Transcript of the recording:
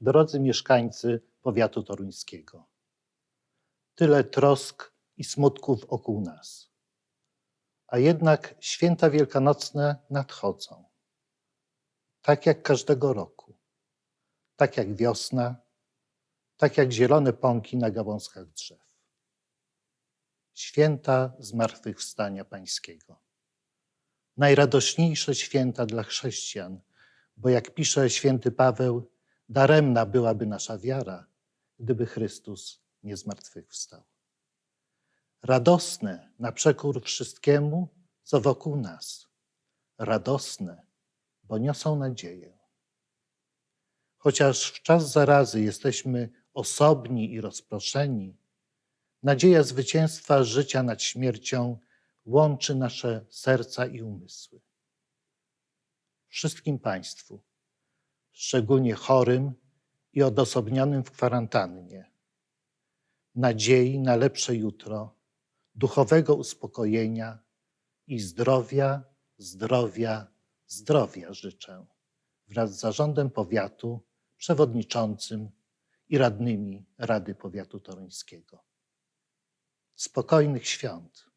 drodzy mieszkańcy powiatu toruńskiego. Tyle trosk i smutków wokół nas. A jednak święta wielkanocne nadchodzą. Tak jak każdego roku. Tak jak wiosna, tak jak zielone pąki na gałązkach drzew. Święta Zmartwychwstania Pańskiego. Najradośniejsze święta dla chrześcijan, bo jak pisze święty Paweł, daremna byłaby nasza wiara, gdyby Chrystus nie zmartwychwstał. Radosne na przekór wszystkiemu, co wokół nas. Radosne, bo niosą nadzieję. Chociaż w czas zarazy jesteśmy osobni i rozproszeni, nadzieja zwycięstwa życia nad śmiercią łączy nasze serca i umysły. Wszystkim Państwu, szczególnie chorym i odosobnionym w kwarantannie, nadziei na lepsze jutro, duchowego uspokojenia i zdrowia, zdrowia, zdrowia życzę wraz z zarządem powiatu, przewodniczącym i radnymi Rady Powiatu Toruńskiego. Spokojnych świąt.